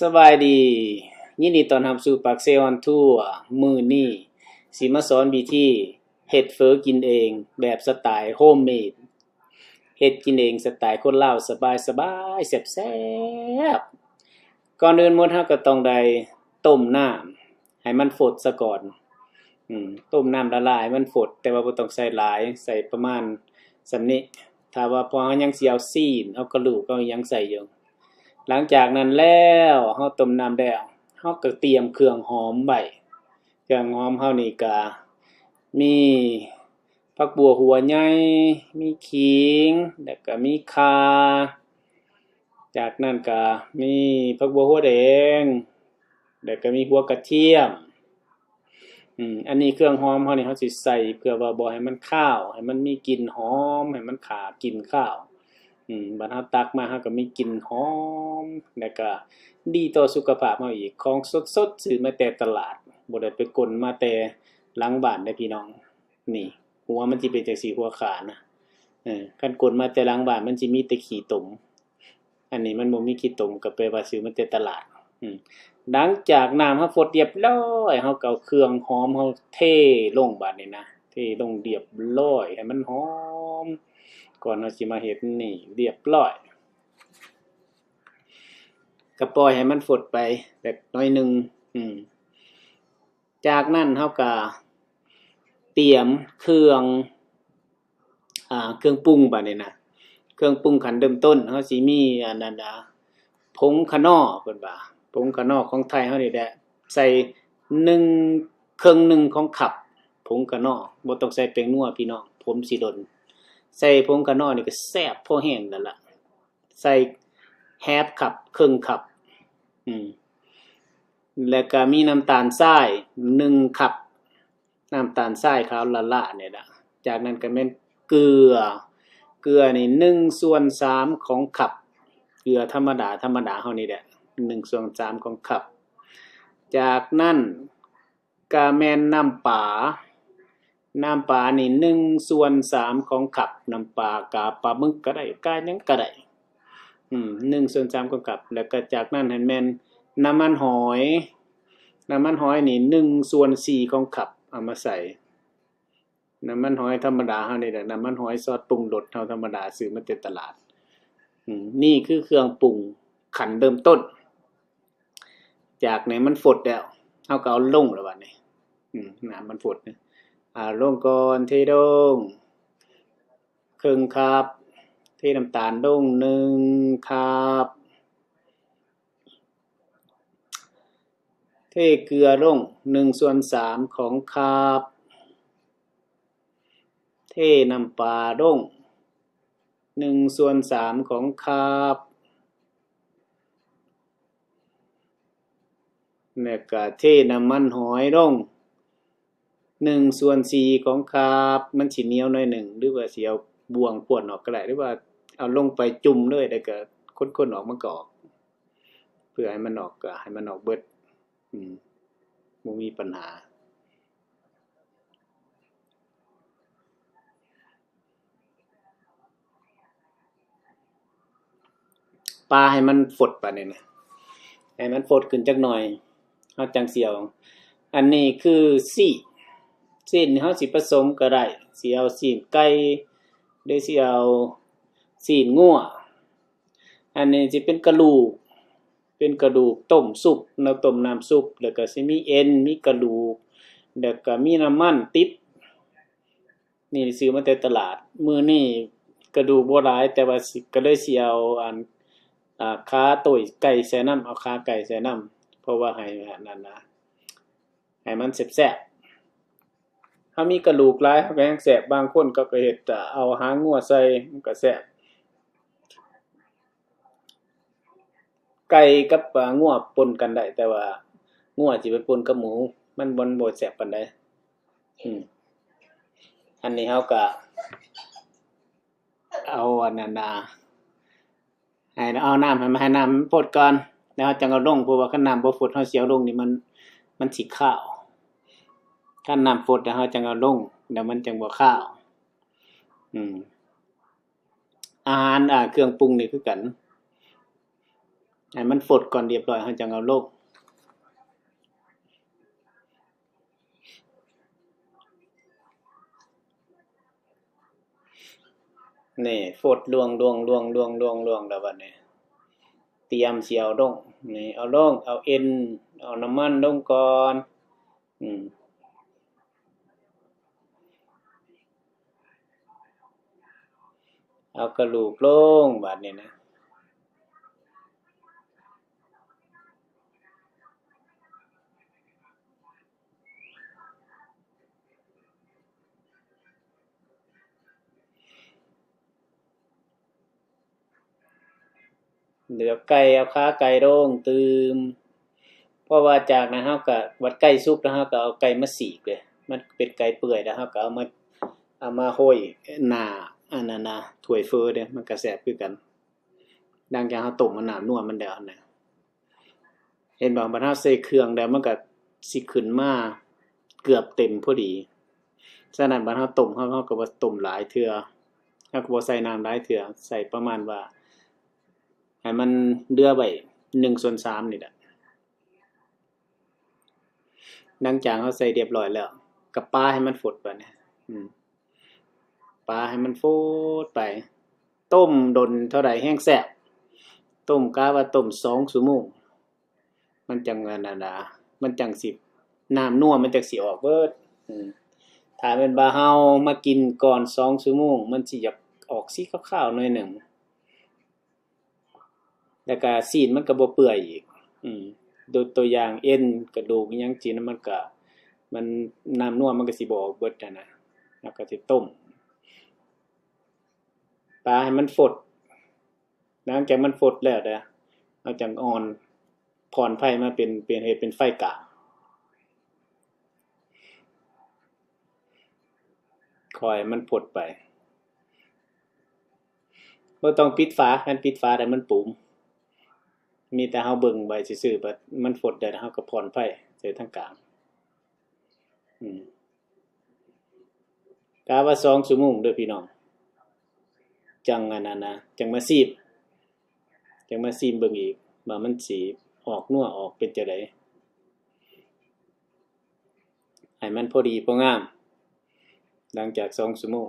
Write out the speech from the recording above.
สบายดี ยินดีต้อนรับสู่ปากเซออนทัวร์มือนี้สิมาสอนวิธีเฮ็ดเฟอกินเองแบบสไตล์โฮมเมดเฮ็ดกินเองสไตล์คนลาวสบายแซ่บๆก่อนอื่นมดเฮาก็ต้องได้ต้มน้ำให้มันฝดซะก่อนอืมต้มน้ำละลายมันฝด แต่ว่าบ่ต้องใส่หลายใส่ประมาณสำนี้ถ้าว่าพอยังสิเอาซีนเอากระดูกเอาหยังใส่อยู่ หลังจากนั้นแล้วเฮาต้มน้ำแล้วเฮาก็เตรียมเครื่องหอมไว้เครื่องหอมเฮานี่ก็มีผักบัวหัวใหญ่ มีขิง แล้วก็มีข่า จากนั้นก็มีผักบัวหัวแดง แล้วก็มีหัวกระเทียม อืม อันนี้เครื่องหอมเฮานี่เฮาสิใส่เพื่อว่าบ่ให้มันคาว ให้มันมีกลิ่นหอม ให้มันขากลิ่นคาว อืมบัดเฮาตักมาเฮาก็มีกลิ่นหอม แล้วก็ดีต่อสุขภาพเฮาอีก ของสดๆซื้อมาแต่ตลาดบ่ได้ไปกลมาแต่หลังบ้านเด้พี่น้อง นี่ หัวมันสิเป็นจังซี่หัวขานะเออคันกลมาแต่หลังบ้านมันสิมีแต่ขี้ตม อันนี้มันบ่มีขี้ตมก็แปลว่าซื้อมาแต่ตลาด อืมหลังจากน้ำเฮาฟดเรียบร้อยเฮาก็เอาเครื่องหอมเฮาเทลงบัดนี้นะ เทลงเรียบร้อยให้มันหอม ก่อนเราสิมาเฮ็ดนี่เรียบร้อยก็ปล่อยให้มันฝดไปแบบน้อยหนึ่งจากนั้นเฮาก็เตรียมเครื่องอ่าเครื่องปรุงบัดนี้นะเครื่องปรุงขันเริ่มต้นเฮาสิมีอันนั้นน่ะผงคะนอเพิ่นว่าผงคะนอของไทยเฮานี่แหละใส่1เครื่องหนึ่งของคับผงคะนอบ่ต้องใส่แป้งนัวพี่น้องผมสิดน ใส่ผงกะนอนี่ก็แซ่บพอแห้งแล้วล่ะใส่แฮฟคับครึ่งคับ อืม แล้วก็มีน้ำตาลทราย1คับ น้ำตาลทรายขาวละละเนี่ยละจากนั้นก็แม่นเกลือ เกลือนี่1ส่วน3ของคับ เกลือธรรมดาธรรมดาเฮานี่แหละ1ส่วน3ของคับ จากนั้นก็แมนน้ำปลา น้ำปลานี่หนึ่งส่วนสามของขับน้ำปลากาปลาหมึกก็ได้กาหยังก็ได้อืมหนึ่งส่วนสามของขับ แล้วก็จากนั้นให้แมนน้ำมันหอย น้ำมันหอยนี่หนึ่งส่วนสี่ของขับเอามาใส่ น้ำมันหอยธรรมดาเฮานี่แหละน้ำมันหอยซอสปรุงรสเฮาธรรมดาซื้อมาแต่ตลาดนี่คือเครื่องปรุงขันเริ่มต้น จากไหนมันฝดแล้วเฮาก็เอาลงแล้วบัดนี้อืมน้ำมันฝดนะ อ่าลงก่อนเทลงครึ่งครับเทน้ำตาลลงหนึ่งครับเทเกลือลงหนึ่งส่วนสามของครับเทน้ำปลาลงหนึ่งส่วนสามของครับแล้วก็เทน้ำมันหอยลง หนึ่งส่วนสี่ของคาบมันสิเหนียวหน่อยหนึ่งหรือว่าเสิเอาบ่วงขวนออกก็ได้หรือว่าเอาลงไปจุ่มเลยแล้ก็ค้นๆออกมันก็ออกเพื่อให้มันออกก็ให้มันออกเบิด อืมบ่มีปัญหาปลาให้มันฝดปานนี้นะให้มันฝดขึ้นจักหน่อยเฮาจังสิเอาอันนี้คือซีก สิ้นเฮาสิผสมก็ได้สิเอาซีนไก่หรือสิเอาซีนงัวอันนี้สิเป็นกระดูก เป็นกระดูกต้มซุปเนาต้มน้ำซุปแล้วก็สิมีเอ็นมีกระดูกแล้วก็มีน้ำมันติดนี่ซื้อมาแต่ตลาด มือนี้กระดูกโบ่หลายแต่ว่าก็เลยสิเอาอันอ่าขาตุ้ยไก่ใส่น้ำเอาขาไก่ใส่น้ำเพราะว่าให้นนั้นนะให้มันแซ่บๆ ถ้ามีกระดูกหลายแม่งแสบบางคนก็ก็เฮ็ดเอาหางงัวใส่มันก็แซ่บไก่กับงัวปนกันได้แต่ว่างัวสิไปปนกับหมู มันบ่บ่แซ่บปานใดอืมอันนี้เฮาก็เอาอันนั้นน่ะให้เอาน้ำให้มันให้น้ำมันพดก่อนแล้วจังเอาลงเพราะว่าคันน้ำบ่ฟดเฮาสิเอาลงนี่มันมันสิคาว ถ้าน้ำฝดแล้วเราจังเอาลงเดี๋ยวมันจังบ่คาว อืม อาหารอ่า เครื่องปรุงนี่คือกันให้มันฝดก่อนเรียบร้อยเฮาจังเอาลงนี่ฝดลวงลวงลวงลวงลวงลวงแล้วบัดนี้เตรียมเสิเอาลงนี่เอาลงเอาเอ็น เอาน้ำมันลงก่อน อืม เอากระดูกลงบัดนี้นะเดี๋ยวไก่เอาขาไก่ลงตืมเพราะว่าจากนั้นเฮาก็วัดไก่สุกแล้วเฮาก็เอาไก่มาสีกเลย มันเป็นไก่เปื่อยแล้วเฮาก็เอามาเอามาห้อยหนา อันนั้นนะถ้วยเฟอร์เด้มันก็แซ่บคือกัน ดังจากเฮาต้มมันหน้ำนัวมันแล้วนะเห็นบ่บัดเฮาใส่เครื่องแล้วมันก็สิขึ้นมาเกือบเต็มพอดีฉะนั้นบัดเฮาต้มเฮาเฮาก็บ่ต้มหลายเทื่อเฮาก็บ่ใส่น้ำหลายเทื่อใส่ประมาณว่าให้มันเดือไว้หนึ่งส่วนสามนี่แหละหลังจากเขาใส่เรียบร้อยแล้วกับปลาให้มันฝดไปเนี่ยอืม ปลาให้มันฟดไป ต้มดนเท่าไหร่แห้งแซ่บต้มกาว่าต้มสองชั่วโมงมันจังนนาดามันจังสิบน้ำนัวมันจังสิออกเบิดอืมถ้าเป็นบาเฮามากินก่อนสองชั่วโมง มันสิอยากออกสีขาวๆหน่อยหนึ่งแล้วก็ซีนมันก็บ่เปื่อยอีก อืมดูตัวอย่างเอ็นกระดูกยังจีนนมันก็มันน้ำนัวมันก็สิบออกเบิดนั่นะแล้วก็สิต้ม ปลาให้มันฝดหลังจากมันฝดแล้วเด้อเอาจังอ่อนผ่อนไฟมาเป็นเป็นเฮ็ดเป็นไฟกาคอยมันฝดไปบ่ต้องปิดฝาคันปิดฝาได้มันปุ๋มมีแต่เฮาเบิ่งไว้ซื่อๆบัดมันฝดได้เฮาก็ผ่อนไฟใส่ทางกลางอืมกะว่า2ชั่วโมงเด้อพี่น้อง จังอันนั้นนะจังมาซีบจังมาซีมเบิ่งอีกว่ามันสีออกนัวออกเป็นจะไดให้มันพอดีพองาม หลังจาก2ชั่วโมง